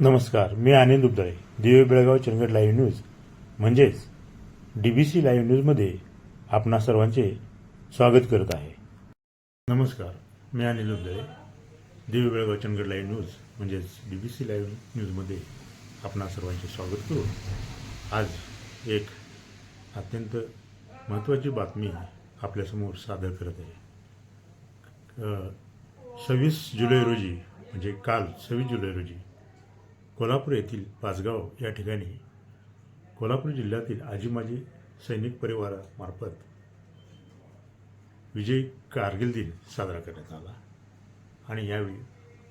नमस्कार मी Anand Ubadale Dive Belgaum Chandgad live news म्हणजेच D B C live न्यूजमध्ये आपणा सर्वांचे स्वागत करत आहे. नमस्कार मी अनिल उबदाळे दिवे बेळगाव चंदगड लाईव्ह न्यूज म्हणजेच बी बी सी लाईव्ह न्यूजमध्ये आपणा सर्वांचे स्वागत करून आज एक अत्यंत महत्त्वाची बातमी आपल्यासमोर सादर करत आहे. सव्वीस जुलै रोजी म्हणजे काल सव्वीस जुलै रोजी कोल्हापूर येथील पाचगाव या ठिकाणी कोल्हापूर जिल्ह्यातील आजी माजी सैनिक परिवारामार्फत विजय कारगिल दिन साजरा करण्यात आला. आणि यावेळी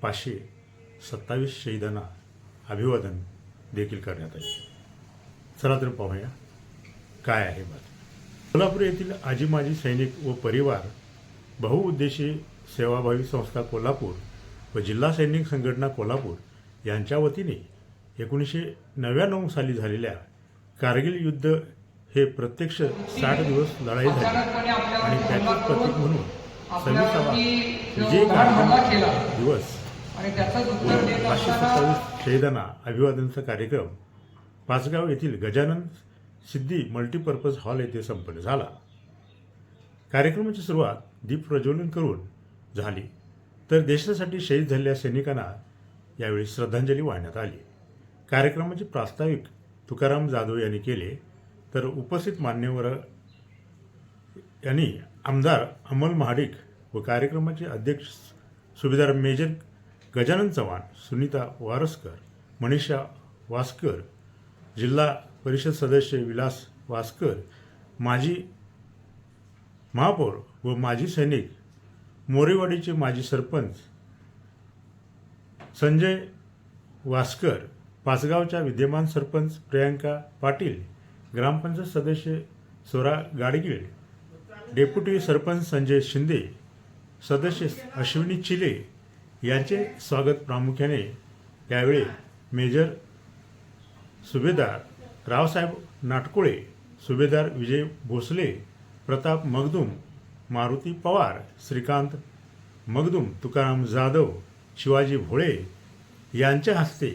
पाचशे सत्तावीस शहीदांना अभिवादन देखील करण्यात आले. चला तर पाहूया काय आहे बातमी. कोल्हापूर येथील आजी माजी सैनिक व परिवार बहुउद्देशीय सेवाभावी संस्था कोल्हापूर व जिल्हा सैनिक संघटना कोल्हापूर यांच्या वतीने एकोणीसशे नव्याण्णव साली झालेल्या कारगिल युद्ध हे प्रत्यक्ष साठ दिवस लढाई झाली. आणि त्याचे प्रतीक म्हणून सव्वीसावा विजय दिवस पाचशे सत्तावीस शहीदांना अभिवादनचा कार्यक्रम पाचगाव येथील गजानन सिद्धी मल्टीपर्पज हॉल येथे संपन्न झाला. कार्यक्रमाची सुरुवात दीप प्रज्वलन करून झाली. तर देशासाठी शहीद झालेल्या सैनिकांना यावेळी श्रद्धांजली वाहण्यात आली. कार्यक्रमाचे म्हणजे प्रास्ताविक. तुकाराम जाधव यांनी केले तर उपस्थित मान्यवर यांनी आमदार अमल महाडिक व कार्यक्रमाचे अध्यक्ष सुभेदार मेजर गजानन चव्हाण सुनीता वारसकर मनीषा वासकर जिल्हा परिषद सदस्य विलास वासकर माजी महापौर व माजी सैनिक मोरेवाडीचे माजी सरपंच संजय वासकर पाचगावच्या विद्यमान सरपंच प्रियांका पाटील ग्रामपंचायत सदस्य सोरा गाडगीळ डेप्युटी सरपंच संजय शिंदे सदस्य अश्विनी चिले यांचे स्वागत प्रामुख्याने यावेळी मेजर सुभेदार रावसाहेब नाटकुळे सुभेदार विजय भोसले प्रताप मगदूम मारुती पवार श्रीकांत मगदूम तुकाराम जाधव शिवाजी भोळे यांच्या हस्ते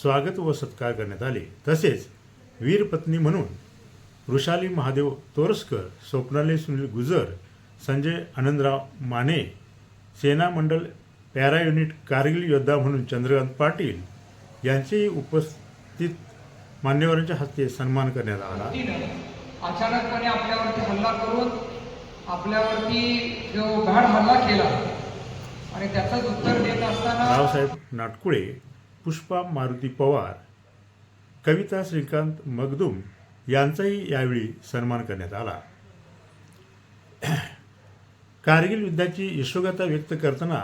स्वागत व सत्कार करण्यात आले. तसेच वीरपत्नी म्हणून वृषाली महादेव तोरसकर स्वप्नाली सुनील गुजर संजय आनंदराव माने सेना मंडल पॅरा युनिट कारगिल योद्धा म्हणून चंद्रकांत पाटील यांचेही उपस्थित मान्यवरांच्या हस्ते सन्मान करण्यात आला. अचानकपणे आपल्यावरती हल्ला करून आपल्यावरती जो भ्याड हल्ला केला आणि त्याचंच उत्तर रावसाहेब नाटकुळे पुष्पा मारुती पवार कविता श्रीकांत मगदूम यांचाही यावेळी सन्मान करण्यात आला. कारगिल युद्धाची यशोगाथा व्यक्त करताना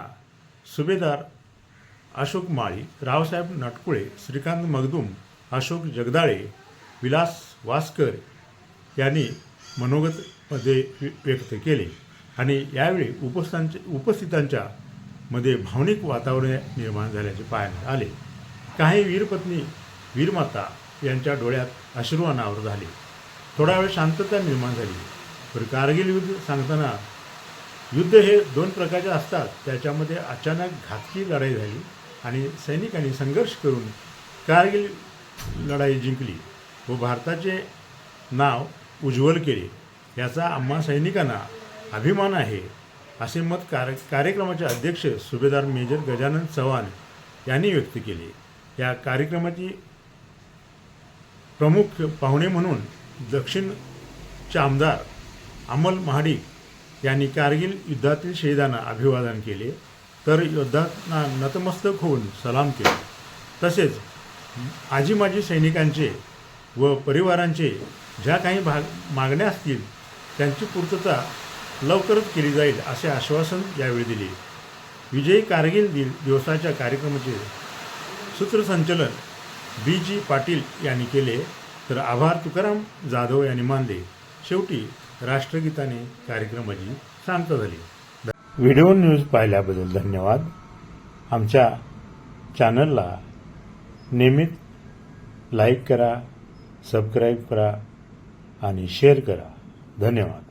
सुभेदार अशोक माळी रावसाहेब नाटकुळे श्रीकांत मगदूम अशोक जगदाळे विलास वासकर यांनी मनोगतमध्ये व्यक्त केले आणि यावेळी उपस्थांच्या उपस्थितांच्या मध्ये भावनिक वातावरण निर्माण झाल्याचे पाहण्यात आले. काही वीरपत्नी वीरमाता यांच्या डोळ्यात अश्रू अनावर झाले. थोडा वेळ शांतता निर्माण झाली. तर कारगिल युद्ध सांगताना युद्ध हे दोन प्रकारचे असतात. त्याच्यामध्ये अचानक घातकी लढाई झाली आणि सैनिकांनी संघर्ष करून कारगिल लढाई जिंकली व भारताचे नाव उज्ज्वल केले. याचा आम्हा सैनिकांना अभिमान आहे. असे मत कार्य कार्यक्रमाचे अध्यक्ष सुभेदार मेजर गजानन चव्हाण यांनी व्यक्त केले. या कार्यक्रमाची प्रमुख पाहुणे म्हणून दक्षिणचे आमदार अमल महाडिक यांनी कारगिल युद्धातील शहीदांना अभिवादन केले. तर योद्धांना नतमस्तक होऊन सलाम केले. तसेच आजी माजी सैनिकांचे व परिवारांचे ज्या काही भाग मागण्या असतील त्यांची पूर्तता लवकरच केली जाईल असे आश्वासन यावेळी दिले. विजयी कारगिल दिल दिवसाच्या कार्यक्रमाचे सूत्रसंचलन बी जी पाटील यांनी केले. तर आभार तुकाराम जाधव यांनी मानले. शेवटी राष्ट्रगीताने कार्यक्रमाची सांगता झाली. व्हिडिओ न्यूज पाहिल्याबद्दल धन्यवाद. आमच्या चॅनलला नियमित लाईक करा सबस्क्राईब करा आणि शेअर करा. धन्यवाद.